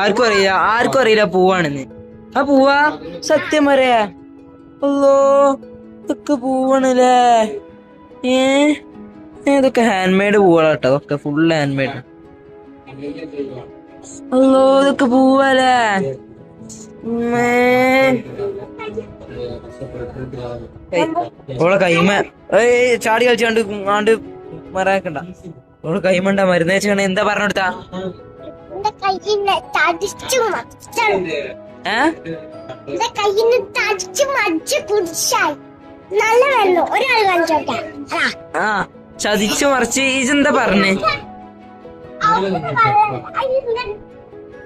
ആർക്കും അറിയില്ല ആർക്കും അറിയില്ല പൂവാണെന്ന്. ആ പൂവാ? സത്യം പറയാ. അല്ലോ ഇതൊക്കെ പൂവാണല്ലേ? ഏ? ഇതൊക്കെ ഹാൻഡ് മെയ്ഡ് പൂവാട്ടോ അതൊക്കെ ഫുള്ള് ഹാൻഡ് മെയ്ഡ് അല്ലോ ഇതൊക്കെ. ഏയ്, ഓളെ കൈമ ഏയ് ചാടി കളിച്ചാണ്ട് ആണ്ട് മറക്കണ്ട. ഓൾ കൈമണ്ട മരുന്ന് വെച്ചാണ് എന്താ പറഞ്ഞെടുത്താ ചതിച്ചു മറിച്ച് ഇതെന്താ പറഞ്ഞേ?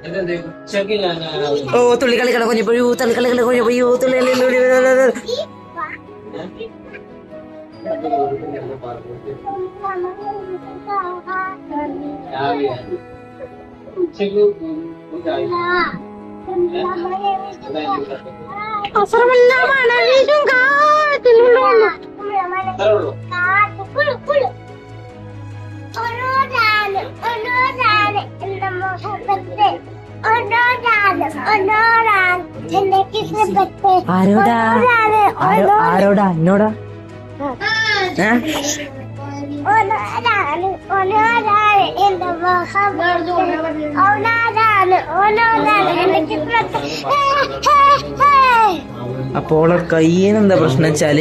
Oh, oh tuh lekali kalau kau nyepi, tuh lekali kalau kau nyepi, tuh lele lele lele lele. Apa? Apa? Apa? Apa? Apa? Apa? ആരോടാ? ആരോടാ? എന്നോടാ? അപ്പൊ ഓളെ കയ്യിന് എന്താ പ്രശ്നം വെച്ചാൽ?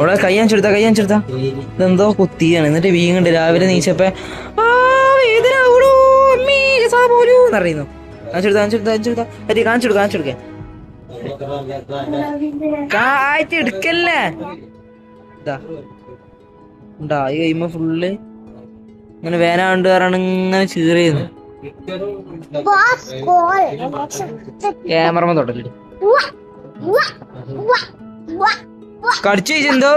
ഓളെ കൈ അഞ്ചെടുത്ത കൈ അഞ്ചെടുത്ത ഇതെന്തോ കുത്തിയാണ്. എന്നിട്ട് വീങ്ങുണ്ട് രാവിലെ നീച്ചപ്പോ ആ വേദന ആവണു, കാണിച്ചെടുത്ത കാണിച്ചെടുത്ത കാണിച്ചെടുത്ത. അരി കാണിച്ചെടുക്ക കാണിച്ചെടുക്കേ. കാറ്റ് എടുക്കല്ലേ? ഉണ്ടാ ഈ കഴിയുമ്പോ ഫുള്ള് ഇങ്ങനെ വേനാണ്ട് കാരണം ഇങ്ങനെ ചീറിയുന്നു ബോസ് കോൾ ക്യാമറ തൊട്ടല്ലേ കടിച്ചു എന്തോ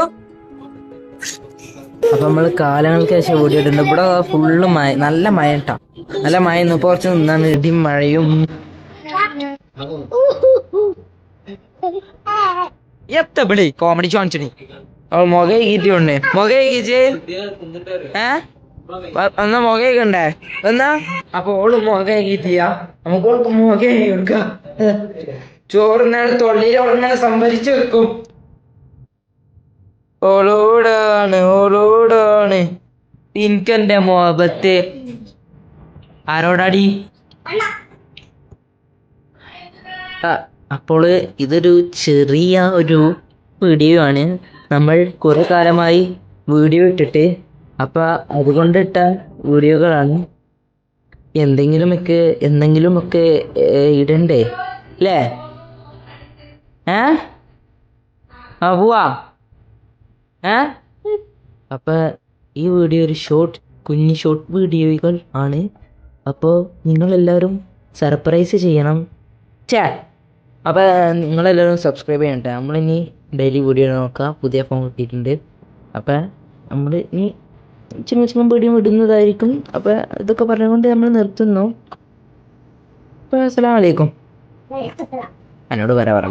അപ്പൊ നമ്മൾ കാലങ്ങൾക്ക് ശേഷം ഓടിയിട്ടുണ്ട്. ഇവിടെ ഫുള്ള് മഴ നല്ല മഴ കേട്ടോ നല്ല മഴ ഇന്ന്. ഇപ്പൊ കുറച്ച് നിന്നാണ്. ഇടി മഴയും. എത്തപ്പിടി കോമഡി കാണിച്ചിനി. അവൾ മുഖ കീറ്റിയുണ്ട് മുഖ കീച്ച് ഏ? എന്നാ കണ്ടേ എന്നാ? അപ്പൊ ഓൾ മുഖ കീറ്റിയ. നമുക്ക് മുഖ കൊടുക്ക. ചോറുന്നേരം തൊള്ളിയിൽ ഉടനെ സംഭരിച്ചു വെക്കും. ഓളോടാണ് ഓളോടാണ്. എനിക്കെന്റെ മോഹബത്ത്? ആരോടാടി? അപ്പോൾ ഇതൊരു ചെറിയ ഒരു വീഡിയോ ആണ്. നമ്മൾ കുറെ കാലമായി വീഡിയോ ഇട്ടിട്ട് അപ്പൊ അതുകൊണ്ടിട്ട വീഡിയോകളാണ്. എന്തെങ്കിലുമൊക്കെ എന്തെങ്കിലുമൊക്കെ ഇടണ്ടേ? അല്ലേ ഏ? ആ പോവാ. അപ്പോൾ ഈ വീഡിയോ ഒരു ഷോർട്ട് കുഞ്ഞു ഷോർട്ട് വീഡിയോകൾ ആണ്. അപ്പോൾ നിങ്ങളെല്ലാവരും സർപ്രൈസ് ചെയ്യണം. ചേ അപ്പോൾ നിങ്ങളെല്ലാവരും സബ്സ്ക്രൈബ് ചെയ്യട്ടെ നമ്മളിനി ഡെയിലി വീഡിയോ നോക്കാം. പുതിയ ഫോൺ കിട്ടിയിട്ടുണ്ട്. അപ്പോൾ നമ്മൾ ഇനി ചിന്ന ചിന്ന വീഡിയോ ഇടുന്നതായിരിക്കും. അപ്പോൾ ഇതൊക്കെ പറഞ്ഞുകൊണ്ട് നമ്മൾ നിർത്തുന്നു. അപ്പോൾ അസ്സലാമു അലൈക്കും. എന്നോട് വരാ പറ